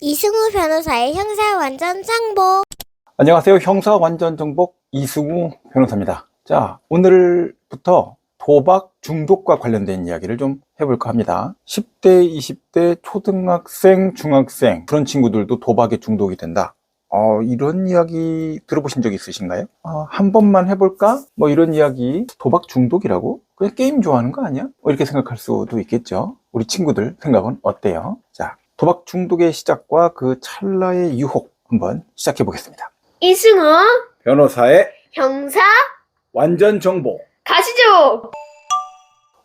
이승우 변호사의 형사 완전 정복. 안녕하세요. 형사 완전 정복 이승우 변호사입니다. 자, 오늘부터 도박 중독과 관련된 이야기를 좀 해볼까 합니다. 10대, 20대 초등학생, 중학생 그런 친구들도 도박에 중독이 된다. 어, 이런 이야기 들어보신 적 있으신가요? 어, 한 번만 해볼까? 뭐 이런 이야기 도박 중독이라고? 그냥 게임 좋아하는 거 아니야? 뭐 이렇게 생각할 수도 있겠죠. 우리 친구들 생각은 어때요? 자, 도박 중독의 시작과 그 찰나의 유혹 한번 시작해 보겠습니다. 이승우 변호사의 형사 완전 정보. 가시죠.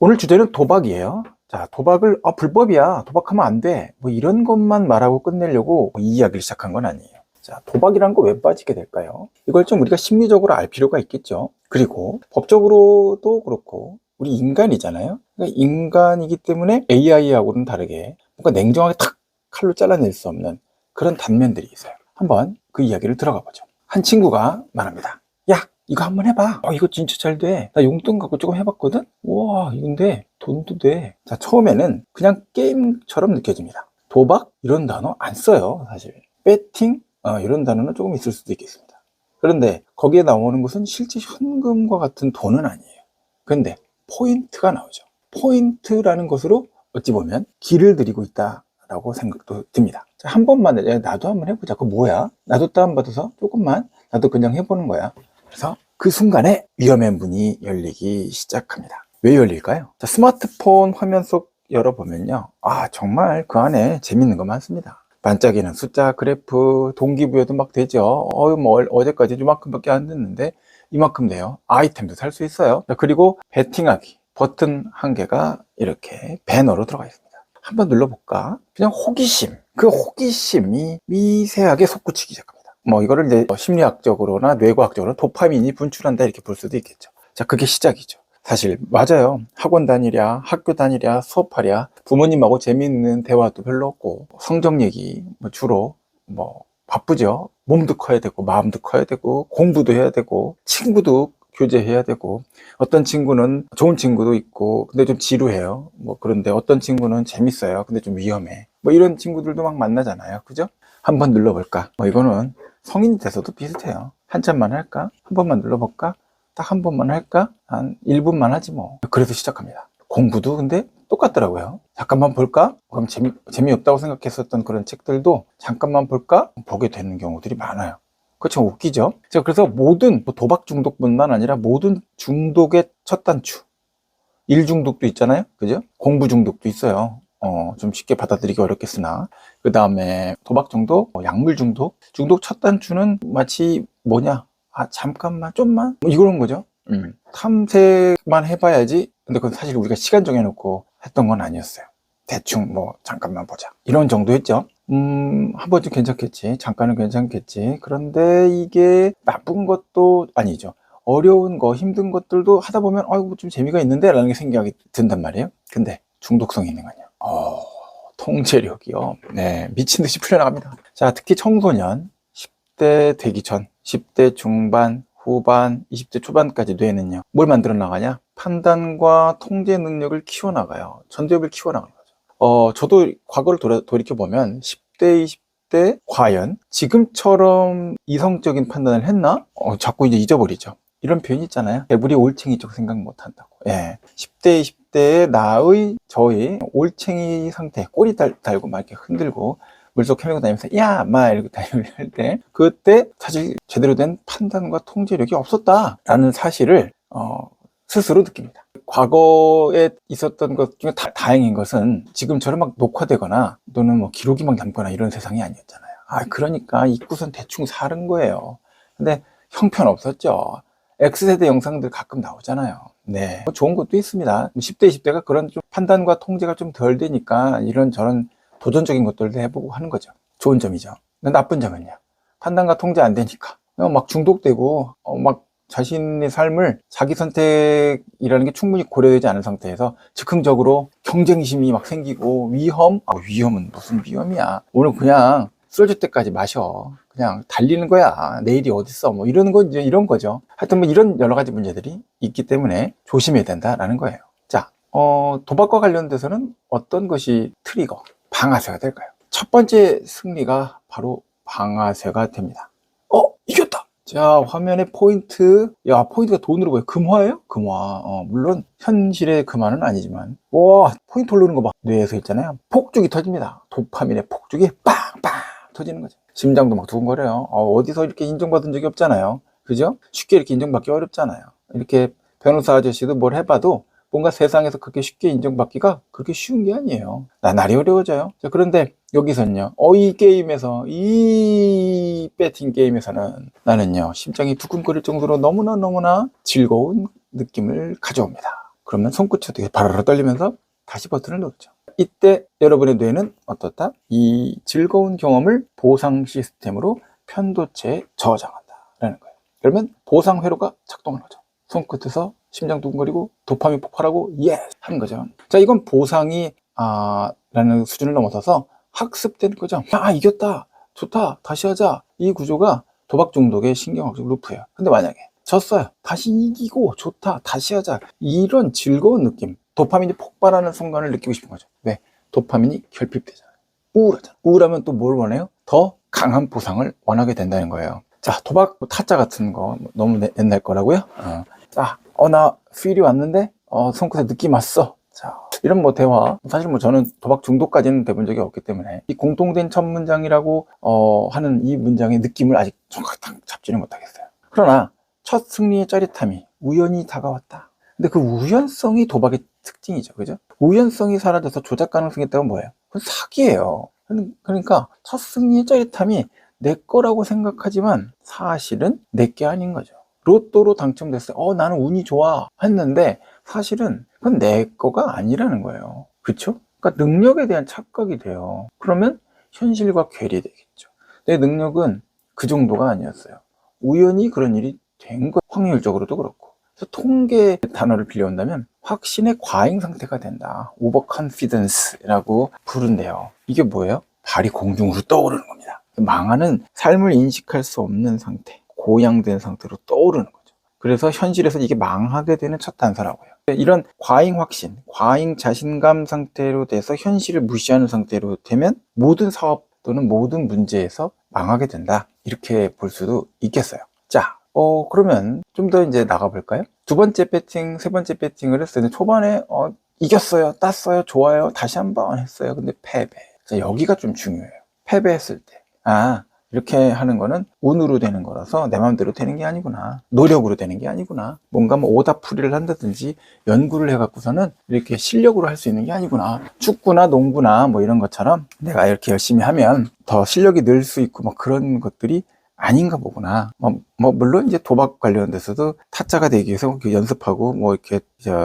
오늘 주제는 도박이에요. 자, 도박을 아, 불법이야. 도박하면 안 돼. 뭐 이런 것만 말하고 끝내려고 이 이야기를 시작한 건 아니에요. 자, 도박이란 거 왜 빠지게 될까요? 이걸 좀 우리가 심리적으로 알 필요가 있겠죠. 그리고 법적으로도 그렇고 우리 인간이잖아요. 그러니까 인간이기 때문에 AI하고는 다르게 뭔가 냉정하게 탁 칼로 잘라낼 수 없는 그런 단면들이 있어요. 한번 그 이야기를 들어가 보죠. 한 친구가 말합니다. 야, 이거 한번 해봐. 어, 이거 진짜 잘 돼. 나 용돈 갖고 조금 해봤거든? 우와, 이건데 돈도 돼. 자, 처음에는 그냥 게임처럼 느껴집니다. 도박? 이런 단어 안 써요, 사실. 배팅? 어, 이런 단어는 조금 있을 수도 있겠습니다. 그런데 거기에 나오는 것은 실제 현금과 같은 돈은 아니에요. 근데 포인트가 나오죠. 포인트라는 것으로 어찌 보면 길을 들이고 있다 라고 생각도 듭니다. 자, 한 번만 야, 나도 한번 해보자. 그거 뭐야? 나도 다운받아서 조금만 나도 그냥 해보는 거야. 그래서 그 순간에 위험한 문이 열리기 시작합니다. 왜 열릴까요? 자, 스마트폰 화면 속 열어보면요. 아, 정말 그 안에 재밌는 거 많습니다. 반짝이는 숫자, 그래프, 동기부여도 막 되죠. 어, 뭐, 어제까지 이만큼밖에 안 됐는데, 이만큼 돼요. 아이템도 살 수 있어요. 자, 그리고 베팅하기. 버튼 한 개가 이렇게 배너로 들어가 있습니다. 한번 눌러볼까? 그냥 호기심. 그 호기심이 미세하게 솟구치기 시작합니다. 뭐, 이거를 이제 심리학적으로나 뇌과학적으로 도파민이 분출한다 이렇게 볼 수도 있겠죠. 자, 그게 시작이죠. 사실 맞아요. 학원 다니랴, 학교 다니랴, 수업하랴, 부모님하고 재미있는 대화도 별로 없고 성적 얘기 뭐 주로 뭐 바쁘죠. 몸도 커야 되고 마음도 커야 되고 공부도 해야 되고 친구도 교제해야 되고 어떤 친구는 좋은 친구도 있고 근데 좀 지루해요. 뭐 그런데 어떤 친구는 재밌어요. 근데 좀 위험해. 뭐 이런 친구들도 막 만나잖아요. 그죠? 한번 눌러볼까? 뭐 이거는 성인이 돼서도 비슷해요. 한참만 할까? 한 번만 눌러볼까? 딱 한 번만 할까? 한 1분만 하지 뭐. 그래서 시작합니다. 공부도 근데 똑같더라고요. 잠깐만 볼까? 그럼 재미, 재미없다고 생각했었던 그런 책들도 잠깐만 볼까? 보게 되는 경우들이 많아요. 그렇죠. 웃기죠? 자, 그래서 모든 뭐 도박 중독뿐만 아니라 모든 중독의 첫 단추. 일 중독도 있잖아요. 그죠? 공부 중독도 있어요. 어, 좀 쉽게 받아들이기 어렵겠으나. 그 다음에 도박 중독, 뭐 약물 중독. 중독 첫 단추는 마치 뭐냐? 아, 잠깐만, 좀만? 뭐 이런 거죠. 음. 탐색만 해봐야지. 근데 그건 사실 우리가 시간 정해놓고 했던 건 아니었어요. 대충 뭐, 잠깐만 보자. 이런 정도였죠. 음, 한 번쯤 괜찮겠지. 잠깐은 괜찮겠지. 그런데 이게 나쁜 것도 아니죠. 어려운 거, 힘든 것들도 하다 보면, 아이고, 좀 재미가 있는데? 라는 게 생각이 든단 말이에요. 근데 중독성이 있는 거냐. 어, 통제력이요. 네, 미친 듯이 풀려나갑니다. 자, 특히 청소년, 10대 되기 전, 10대 중반, 후반, 20대 초반까지 뇌는요. 뭘 만들어 나가냐? 판단과 통제 능력을 키워나가요. 전두엽을 키워나가는 거죠. 어, 저도 과거를 돌아, 돌이 켜보면 10대, 20대 과연 지금처럼 이성적인 판단을 했나? 어, 자꾸 이제 잊어버리죠. 이런 표현이 있잖아요. 개구리 올챙이적 생각 못 한다고. 예. 10대, 20대의 나의, 저의 올챙이 상태, 꼬리 달, 달고 막 이렇게 흔들고 물속 헤매고 다니면서 야, 마 이렇게 다니고 할 때 그때 사실 제대로 된 판단과 통제력이 없었다라는 사실을 어, 스스로 느낍니다. 과거에 있었던 것 중에 다, 다행인 것은 지금처럼 막 녹화되거나 또는 뭐 기록이 막 남거나 이런 세상이 아니었잖아요. 아, 그러니까 입구선 대충 사는 거예요. 근데 형편 없었죠. X세대 영상들 가끔 나오잖아요. 네. 뭐 좋은 것도 있습니다. 10대, 20대가 그런 좀 판단과 통제가 좀 덜 되니까 이런 저런 도전적인 것들도 해보고 하는 거죠. 좋은 점이죠. 근데 나쁜 점은요. 판단과 통제 안 되니까. 그냥 막 중독되고, 어, 막 자신의 삶을 자기 선택이라는 게 충분히 고려되지 않은 상태에서 즉흥적으로 경쟁심이 막 생기고 위험? 아, 위험은 무슨 위험이야. 오늘 그냥 쏠줄 때까지 마셔. 그냥 달리는 거야. 내일이 어딨어. 뭐 이러는 거, 이제 이런 거죠. 하여튼 뭐 이런 여러 가지 문제들이 있기 때문에 조심해야 된다라는 거예요. 자, 어, 도박과 관련돼서는 어떤 것이 트리거, 방아쇠가 될까요? 첫 번째 승리가 바로 방아쇠가 됩니다. 어, 이겼다! 자, 화면에 포인트. 야, 포인트가 돈으로 보여. 금화예요? 금화. 어, 물론, 현실의 금화는 아니지만. 와, 포인트 올르는 거 봐. 뇌에서 있잖아요. 폭죽이 터집니다. 도파민의 폭죽이 빵빵 터지는 거죠. 심장도 막 두근거려요. 어, 어디서 이렇게 인정받은 적이 없잖아요. 그죠? 쉽게 이렇게 인정받기 어렵잖아요. 이렇게 변호사 아저씨도 뭘 해봐도 뭔가 세상에서 그렇게 쉽게 인정받기가 그렇게 쉬운 게 아니에요. 나날이 어려워져요. 자, 그런데 여기서는요, 어, 이 게임에서, 이 배팅 게임에서는 나는요, 심장이 두근거릴 정도로 너무나 너무나 즐거운 느낌을 가져옵니다. 그러면 손끝이 어떻게 바라라 떨리면서 다시 버튼을 누르죠. 이때 여러분의 뇌는 어떻다? 이 즐거운 경험을 보상 시스템으로 편도체에 저장한다라는 거예요. 그러면 보상 회로가 작동을 하죠. 손끝에서 심장 두근거리고 도파민 폭발하고 예 하는 거죠. 자 이건 보상이 아 라는 수준을 넘어서서 학습된 거죠. 아 이겼다 좋다 다시 하자 이 구조가 도박 중독의 신경학적 루프예요. 근데 만약에 졌어요 다시 이기고 좋다 다시 하자 이런 즐거운 느낌 도파민이 폭발하는 순간을 느끼고 싶은 거죠. 왜 도파민이 결핍되잖아요. 우울하잖아. 우울하면 또 뭘 원해요? 더 강한 보상을 원하게 된다는 거예요. 자, 도박 뭐 타짜 같은 거 너무 내- 옛날 거라고요? 어. 자, 어, 나 필이 왔는데, 어, 손끝에 느낌 왔어. 자, 이런 뭐 대화. 사실 뭐 저는 도박 중독까지는 돼본 적이 없기 때문에 이 공통된 첫 문장이라고 어, 하는 이 문장의 느낌을 아직 정확히 딱 잡지는 못하겠어요. 그러나 첫 승리의 짜릿함이 우연히 다가왔다. 근데 그 우연성이 도박의 특징이죠. 그죠? 우연성이 사라져서 조작 가능성이 있다면 뭐예요? 그건 사기예요. 그러니까 첫 승리의 짜릿함이 내 거라고 생각하지만 사실은 내 게 아닌 거죠. 로또로 당첨됐어요. 어, 나는 운이 좋아. 했는데 사실은 그건 내 거가 아니라는 거예요. 그쵸? 그러니까 능력에 대한 착각이 돼요. 그러면 현실과 괴리되겠죠. 내 능력은 그 정도가 아니었어요. 우연히 그런 일이 된 거, 확률적으로도 그렇고. 그래서 통계 단어를 빌려온다면 확신의 과잉 상태가 된다. 오버컨피던스라고 부른대요. 이게 뭐예요? 발이 공중으로 떠오르는 겁니다. 망하는 삶을 인식할 수 없는 상태, 고양된 상태로 떠오르는 거죠. 그래서 현실에서 이게 망하게 되는 첫 단서라고요. 이런 과잉 확신, 과잉 자신감 상태로 돼서 현실을 무시하는 상태로 되면 모든 사업 또는 모든 문제에서 망하게 된다. 이렇게 볼 수도 있겠어요. 자, 어, 그러면 좀 더 이제 나가볼까요? 두 번째 배팅, 세 번째 배팅을 했어요. 근데 초반에, 어, 이겼어요, 땄어요, 좋아요, 다시 한 번 했어요. 근데 패배. 자, 여기가 좀 중요해요. 패배했을 때. 아, 이렇게 하는 거는 운으로 되는 거라서 내 마음대로 되는 게 아니구나. 노력으로 되는 게 아니구나. 뭔가 뭐 오답풀이를 한다든지 연구를 해갖고서는 이렇게 실력으로 할 수 있는 게 아니구나. 축구나 농구나 뭐 이런 것처럼 내가 이렇게 열심히 하면 더 실력이 늘 수 있고 뭐 그런 것들이 아닌가 보구나. 뭐, 뭐 물론 이제 도박 관련돼서도 타짜가 되기 위해서 이렇게 연습하고 뭐 이렇게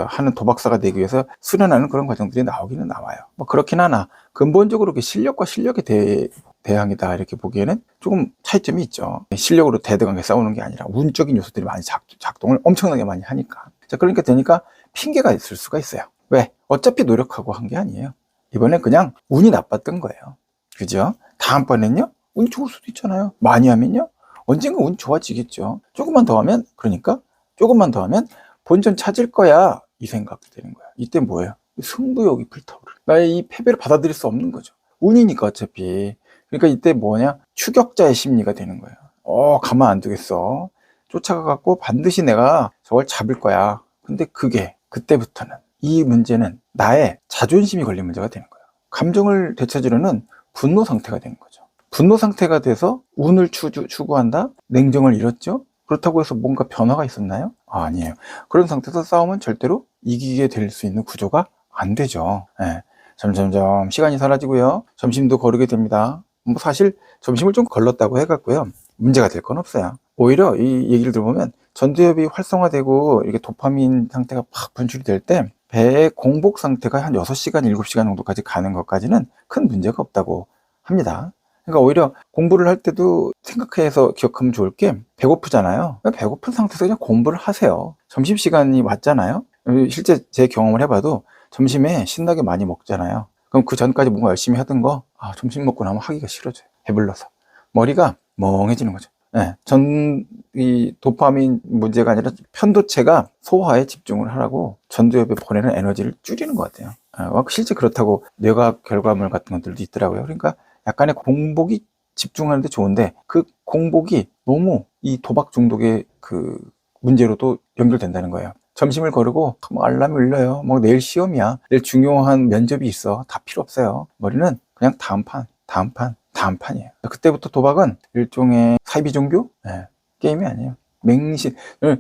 하는 도박사가 되기 위해서 수련하는 그런 과정들이 나오기는 나와요. 뭐 그렇긴 하나 근본적으로 그 실력과 실력의 대, 대항이다 이렇게 보기에는 조금 차이점이 있죠. 실력으로 대등하게 싸우는 게 아니라 운적인 요소들이 많이 작, 작동을 엄청나게 많이 하니까. 자 그러니까 되니까 핑계가 있을 수가 있어요. 왜? 어차피 노력하고 한 게 아니에요. 이번엔 그냥 운이 나빴던 거예요. 그죠? 다음번엔요? 운이 좋을 수도 있잖아요. 많이 하면요? 언젠가 운이 좋아지겠죠. 조금만 더 하면, 그러니까, 조금만 더 하면 본전 찾을 거야. 이 생각이 되는 거야. 이때 뭐예요? 승부욕이 불타오르. 나의 이 패배를 받아들일 수 없는 거죠. 운이니까 어차피. 그러니까 이때 뭐냐? 추격자의 심리가 되는 거예요. 어, 가만 안 두겠어. 쫓아가갖고 반드시 내가 저걸 잡을 거야. 근데 그게, 그때부터는, 이 문제는 나의 자존심이 걸린 문제가 되는 거예요. 감정을 되찾으려는 분노 상태가 되는 거죠. 분노 상태가 돼서 운을 추구, 추구한다? 냉정을 잃었죠? 그렇다고 해서 뭔가 변화가 있었나요? 아, 아니에요. 그런 상태에서 싸우면 절대로 이기게 될 수 있는 구조가 안 되죠. 예. 점점점 시간이 사라지고요. 점심도 거르게 됩니다. 뭐 사실 점심을 좀 걸렀다고 해갖고요. 문제가 될 건 없어요. 오히려 이 얘기를 들어보면 전두엽이 활성화되고 이렇게 도파민 상태가 팍 분출이 될 때 배의 공복 상태가 한 6시간, 7시간 정도까지 가는 것까지는 큰 문제가 없다고 합니다. 그러니까 오히려 공부를 할 때도 생각해서 기억하면 좋을 게 배고프잖아요. 배고픈 상태에서 그냥 공부를 하세요. 점심시간이 왔잖아요. 실제 제 경험을 해봐도 점심에 신나게 많이 먹잖아요. 그럼 그 전까지 뭔가 열심히 하던 거, 아, 점심 먹고 나면 하기가 싫어져요. 배불러서. 머리가 멍해지는 거죠. 네, 전, 이 도파민 문제가 아니라 편도체가 소화에 집중을 하라고 전두엽에 보내는 에너지를 줄이는 것 같아요. 아, 실제 그렇다고 뇌과학 결과물 같은 것들도 있더라고요. 그러니까 약간의 공복이 집중하는데 좋은데 그 공복이 너무 이 도박 중독의 그 문제로도 연결된다는 거예요. 점심을 거르고 뭐 알람이 울려요. 뭐 내일 시험이야. 내일 중요한 면접이 있어. 다 필요 없어요. 머리는 그냥 다음 판, 다음 판, 다음 판이에요. 그때부터 도박은 일종의 사이비 종교? 예, 게임이 아니에요. 맹신.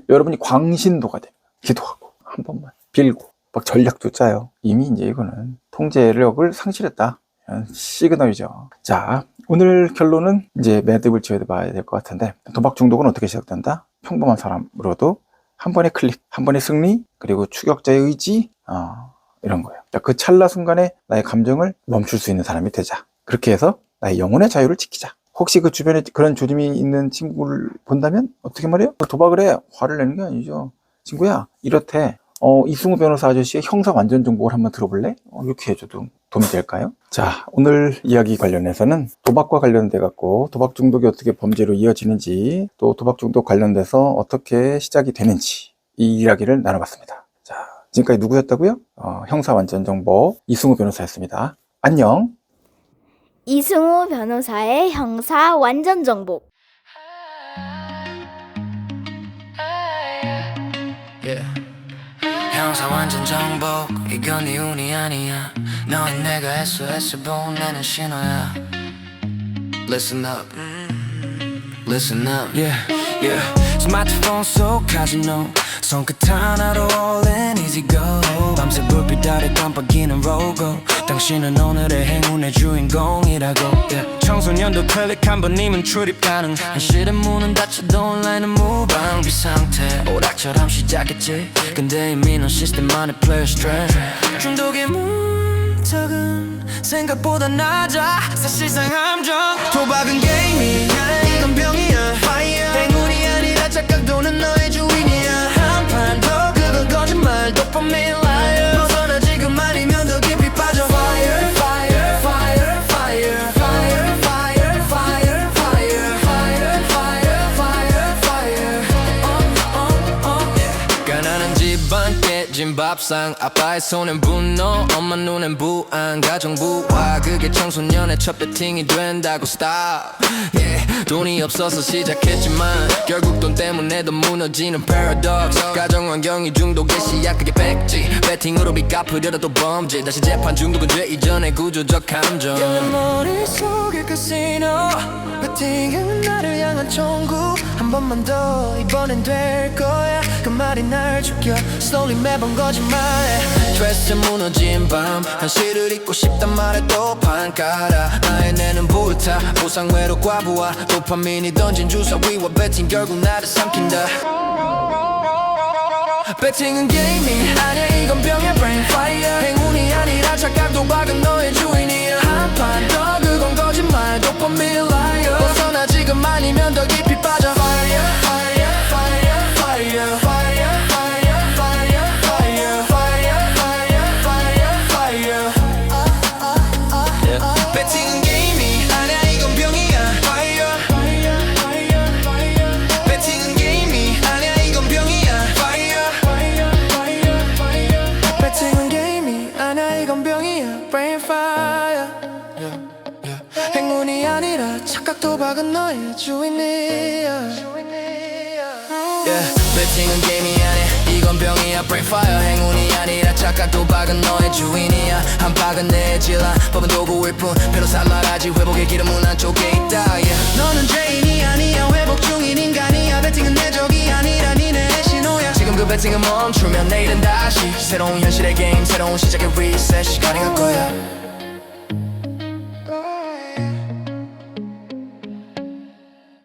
여러분이 광신도가 돼요. 기도하고 한 번만 빌고 막 전략도 짜요. 이미 이제 이거는 통제력을 상실했다. 이런 시그널이죠. 자, 오늘 결론은 이제 매듭을 지어야 봐야 될 것 같은데 도박 중독은 어떻게 시작된다? 평범한 사람으로도 한 번의 클릭, 한 번의 승리, 그리고 추격자의 의지, 어, 이런 거예요. 자, 그 찰나 순간에 나의 감정을 멈출 수 있는 사람이 되자. 그렇게 해서 나의 영혼의 자유를 지키자. 혹시 그 주변에 그런 조짐이 있는 친구를 본다면 어떻게 말해요? 도박을 해. 화를 내는 게 아니죠. 친구야, 이렇대. 어, 이승우 변호사 아저씨의 형사 완전 정복을 한번 들어볼래? 어, 이렇게 해줘도 도움이 될까요? 자, 오늘 이야기 관련해서는 도박과 관련돼 갖고 도박 중독이 어떻게 범죄로 이어지는지 또 도박 중독 관련돼서 어떻게 시작이 되는지 이 이야기를 나눠봤습니다. 자, 지금까지 누구였다고요? 어, 형사 완전 정복 이승우 변호사였습니다. 안녕. 이승우 변호사의 형사 완전 정복. 형사 완전 정복 이건 네 운이 아니야 너는 내가 SOS 보내는 신호야. Listen up. Listen up. Yeah. Yeah. 스마트폰 속 카지노. 손끝 하나로 all in easy go. 밤새 불빛 아래 깜빡이는 로고. 당신은 오늘의 행운의 주인공이라고. Yeah. 청소년도 클릭 한 번이면 출입 가능. 현실의 문은 닫혀도 온라인은 무방비 상태. 오락처럼 시작했지. 근데 이미 넌 시스템 안에 플레이어 스트레스 중독의 문 턱은 생각보다 낮아. 사실상 함정 도박은 게임이야 밥상 아빠의 손엔 분노 엄마 눈엔 부안 가정부와 그게 청소년의 첫 배팅이 된다고 stop. Yeah. 돈이 없어서 시작했지만 결국 돈 때문에 더 무너지는 paradox. 가정 환경이 중독의 시작 그게 백지. 배팅으로 빚 갚으려다 또 범죄. 다시 재판 중독은 죄 이전의 구조적 감정. 내 머릿속에 카시노 배팅은 나를 향한 총구. 한 번만 더 이번엔 될 거야. 그 말이 날 죽여. Slowly 매번 거짓말해. 스트레스 무너진 밤 현실을 잊고 싶단 말에 또판 깔아 나의 뇌는 불타 보상회로 과부하. 도파민이 던진 주사 위와 배팅 결국 나를 삼킨다. 배팅은 게임이 아니야 이건 병의 brain fire. 행운이 아니라 착각 도 박은 너의 주인이야. 한판 더 그건 거짓말 도파민 liar. 벗어나 지금 아니면 더 깊이 빠져. Fire fire fire fire 이건 병이야 brain fire. 행운이 아니라 착각 도박은 너의 주인이야. 한 박은 내 질라 법은 도구일 뿐 변호사 말하지 회복의 길은 안쪽에 있다 yeah. 너는 죄인이 아니야 회복 중인 인간이야. 배팅은 내 적이 아니라 니네 신호야. 지금 그 배팅은 멈추면 내일은 다시. 새로운 현실의 게임 새로운 시작의 리셋 시간이 갈 거야